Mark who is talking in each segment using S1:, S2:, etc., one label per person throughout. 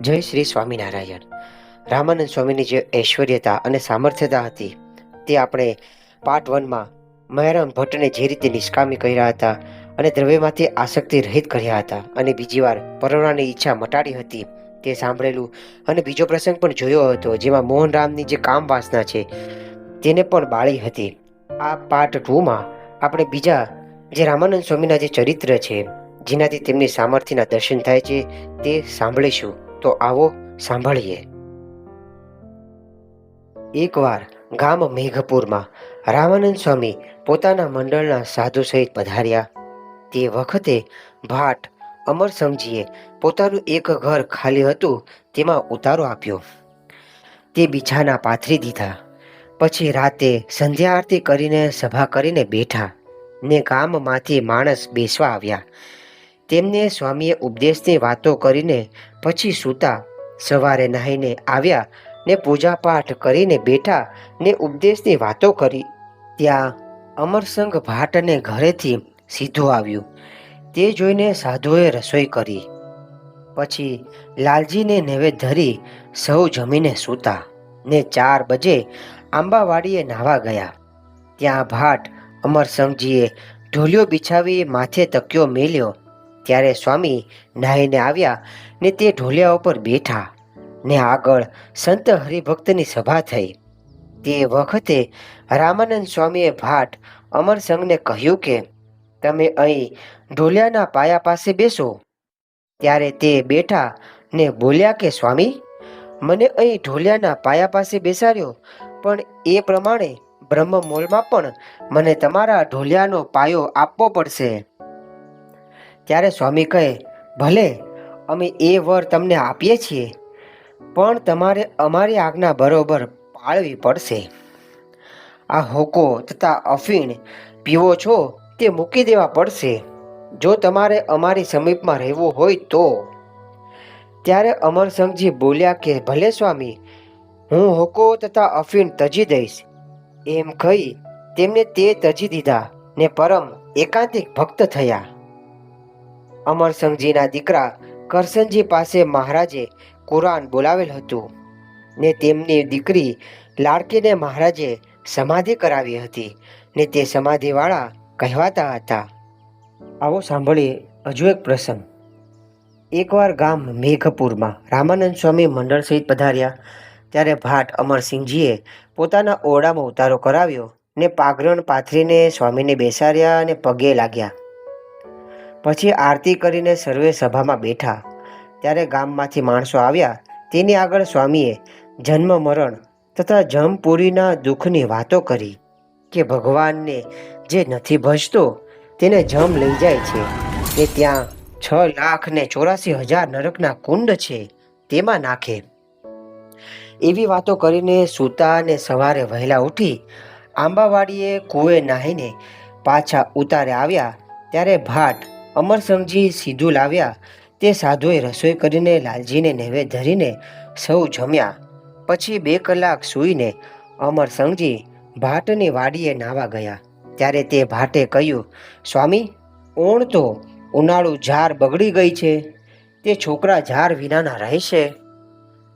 S1: જય શ્રી સ્વામિનારાયણ. રામાનંદ સ્વામીની જે ઐશ્વર્યતા અને સામર્થ્યતા હતી, તે આપણે પાર્ટ વનમાં મહેરામ ભટ્ટને જે રીતે નિષ્કામી કર્યા હતા અને દ્રવ્યમાંથી આસક્તિ રહિત કર્યા હતા અને બીજી વાર પરણવાની ઈચ્છા મટાડી હતી, તે સાંભળેલું અને બીજો પ્રસંગ પણ જોયો હતો, જેમાં મોહનરામની જે કામ વાસના છે, તેને પણ બાળી હતી. આ પાર્ટ ટુમાં આપણે બીજા જે રામાનંદ સ્વામીના જે ચરિત્ર છે, જેનાથી તેમની સામર્થ્યના દર્શન થાય છે, તે સાંભળીશું. તો આવો, સાંભળીએ. એકવાર ગામ મેઘપુરમાં રામાનંદ સ્વામી પોતાના મંડળના સાધુ સહિત પધાર્યા. તે વખતે ભાટ અમરસંગજીએ પોતાનું એક ઘર ખાલી હતું, તેમાં ઉતારો આપ્યો. તે બીજાના પાથરી દીધા. પછી રાતે સંધ્યા આરતી કરીને સભા કરીને બેઠા ને ગામમાંથી માણસ બેસવા આવ્યા. તેમને સ્વામીએ ઉપદેશની વાતો કરીને પછી સૂતા, સવારે નાહીને આવ્યા ને પૂજાપાઠ કરીને બેઠા ને ઉપદેશની વાતો કરી. ત્યાં અમરસંગ ભાટને ઘરેથી સીધું આવ્યું. તે જોઈને સાધુએ રસોઈ કરી. પછી લાલજીને નૈવેદ ધરી સૌ જમીને સૂતા ને ચાર બજે આંબાવાડીએ નાહવા ગયા. ત્યાં ભાટ અમરસંગજીએ ઢોલિયો બિછાવી માથે તક્યો મેલ્યો ત્યારે સ્વામી નાહીને આવ્યા ને તે ઢોલિયા ઉપર બેઠા ને આગળ સંત હરિભક્તની સભા થઈ. તે વખતે રામાનંદ સ્વામીએ ભાટ અમરસંગને કહ્યું કે, તમે અહીં ઢોલિયાના પાયા પાસે બેસો. ત્યારે તે બેઠા ને બોલ્યા કે, સ્વામી, મને અહીં ઢોલિયાના પાયા પાસે બેસાડ્યો, પણ એ પ્રમાણે બ્રહ્મમોલમાં પણ મને તમારા ઢોલિયાનો પાયો આપવો પડશે. ત્યારે સ્વામી કહે, ભલે, અમે એ વર તમને આપીએ છીએ, પણ તમારે અમારી આજ્ઞા બરોબર પાળવી પડશે. આ હોકો તથા અફીણ પીવો છો તે મૂકી દેવા પડશે. જો તમારે અમારી સમીપમાં રહેવું હોય તો. ત્યારે અમરસંગજી બોલ્યા કે, ભલે સ્વામી, હું હોકો તથા અફીણ તજી દઈશ. એમ કહી તેમને તે તજી દીધા ને પરમ એકાંતિક ભક્ત થયા. અમરસંગજીના દીકરા કરસનજી પાસે મહારાજે કુરાન બોલાવેલ હતું ને તેમની દીકરી લાડકીને મહારાજે સમાધિ કરાવી હતી ને તે સમાધિવાળા કહેવાતા હતા. આવો સાંભળીએ હજુ એક પ્રસંગ. એકવાર ગામ મેઘપુરમાં રામાનંદ સ્વામી મંડળ સહિત પધાર્યા. ત્યારે ભાટ અમરસિંહજીએ પોતાના ઓરડામાં ઉતારો કરાવ્યો ને પાઘરણ પાથરીને સ્વામીને બેસાડ્યા અને પગે લાગ્યા. પછી આરતી કરીને સર્વે સભામાં બેઠા. ત્યારે ગામમાંથી માણસો આવ્યા. તેની આગળ સ્વામીએ જન્મ મરણ તથા જમપુરીના દુઃખની વાતો કરી કે ભગવાનને જે નથી ભજતો તેને જમ લઈ જાય છે. કે ત્યાં છ લાખ ને ચોરાસી હજાર નરકના કુંડ છે તેમાં નાખે. એવી વાતો કરીને સૂતા ને સવારે વહેલા ઉઠી આંબાવાડીએ કૂએ નાહીને પાછા ઉતારે આવ્યા. ત્યારે ભાટ અમરસંગજી સીધું લાવ્યા. તે સાધુએ રસોઈ કરીને લાલજીને નૈવેદ્ય ધરીને સૌ જમ્યા. પછી બે કલાક સૂઈને અમરસંગજી ભાટની વાડીએ નાવા ગયા. ત્યારે તે ભાટે કહ્યું, સ્વામી ઓણ તો ઉનાળુ ઝાર બગડી ગઈ છે. તે છોકરા ઝાર વિનાના રહેશે.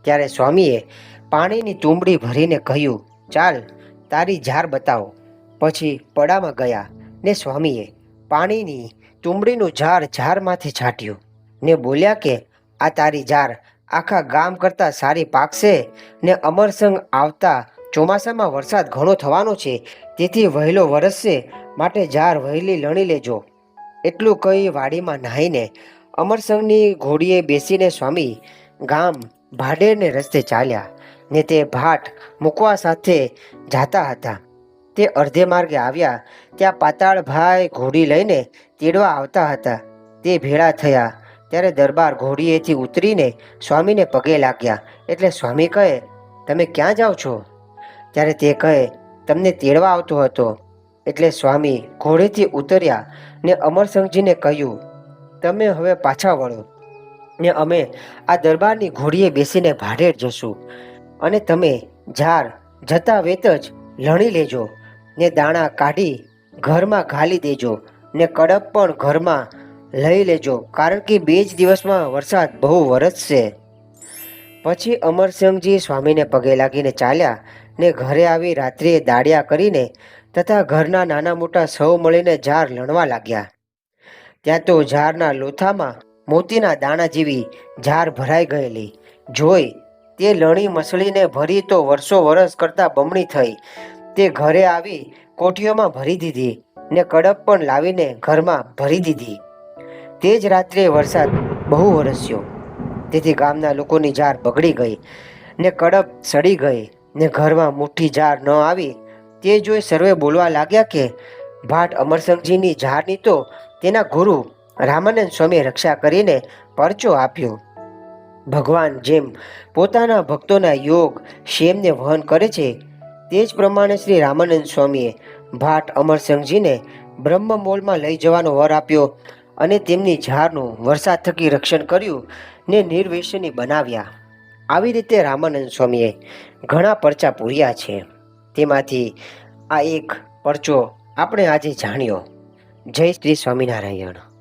S1: ત્યારે સ્વામીએ પાણીની તુંબડી ભરીને કહ્યું, ચાલ, તારી ઝાર બતાવો. પછી પડામાં ગયા ને સ્વામીએ પાણીની તુંબડીનું ઝાડ ઝારમાંથી છાંટ્યું. ને બોલ્યા કે, આ તારી ઝાડ આખા ગામ કરતાં સારી પાકશે ને અમરસંગ આવતા ચોમાસામાં વરસાદ ઘણો થવાનો છે. તેથી વહેલો વરસશે, માટે ઝાડ વહેલી લણી લેજો. એટલું કહી વાડીમાં નાહીને અમરસંગની ઘોડીએ બેસીને સ્વામી ગામ ભાડેરને રસ્તે ચાલ્યા ને તે ભાટ મૂકવા સાથે જાતા હતા. તે અડધે માર્ગે આવ્યા, ત્યાં પાતાળભાઈ ઘોડી લઈને તેડવા આવતા હતા. તે ભેળા થયા. ત્યારે દરબાર ઘોડીએથી ઉતરીને સ્વામીને પગે લાગ્યા. એટલે સ્વામી કહે, તમે ક્યાં જાઓ છો? ત્યારે તે કહે, તમને તેડવા આવતો હતો. એટલે સ્વામી ઘોડેથી ઉતર્યા ને અમરસંઘજીને કહ્યું, તમે હવે પાછા વળો ને અમે આ દરબારની ઘોડીએ બેસીને ભાડેર જશું અને તમે ઝાર જતા વેત જ લણી લેજો. ને દાણા કાઢી ઘરમાં ઘાલી દેજો ને કડપ પણ ઘરમાં લઈ લેજો, કારણ કે બે જ દિવસમાં વરસાદ બહુ વરસશે. પછી અમરસિંહજી સ્વામીને પગે લાગીને ચાલ્યા ને ઘરે આવી રાત્રે દાડિયા કરીને તથા ઘરના નાના મોટા સૌ મળીને ઝાર લણવા લાગ્યા. ત્યાં તો ઝારના લોથામાં મોતીના દાણા જેવી ઝાર ભરાઈ ગયેલી. જોઈ તે લણી મસળીને ભરી તો વર્ષો વરસ કરતાં બમણી થઈ. તે ઘરે આવી કોઠીઓમાં ભરી દીધી ને કડપ પણ લાવીને ઘરમાં ભરી દીધી. તે જ રાત્રે વરસાદ બહુ વરસ્યો. તેથી ગામના લોકોની જાર બગડી ગઈ ને કડપ સડી ગઈ ને ઘરમાં મુઠ્ઠી જાર ન આવી. તે જોઈ સર્વે બોલવા લાગ્યા કે ભાટ અમરસંગજીની જારની તો તેના ગુરુ રામાનંદ સ્વામીએ રક્ષા કરીને પરચો આપ્યો. ભગવાન જેમ પોતાના ભક્તોના યોગ, શેમને વહન કરે છે તે જ પ્રમાણે શ્રી રામાનંદ સ્વામીએ ભાટ અમરસિંહજીને બ્રહ્મ મોલમાં લઈ જવાનો વર આપ્યો અને તેમની ઝારનું વરસાદ થકી રક્ષણ કર્યું ને નિર્વેશની બનાવ્યા. આવી રીતે રામાનંદ સ્વામીએ ઘણા પરચા પૂર્યા છે. તેમાંથી આ એક પરચો આપણે આજે જાણ્યો. જય શ્રી સ્વામિનારાયણ.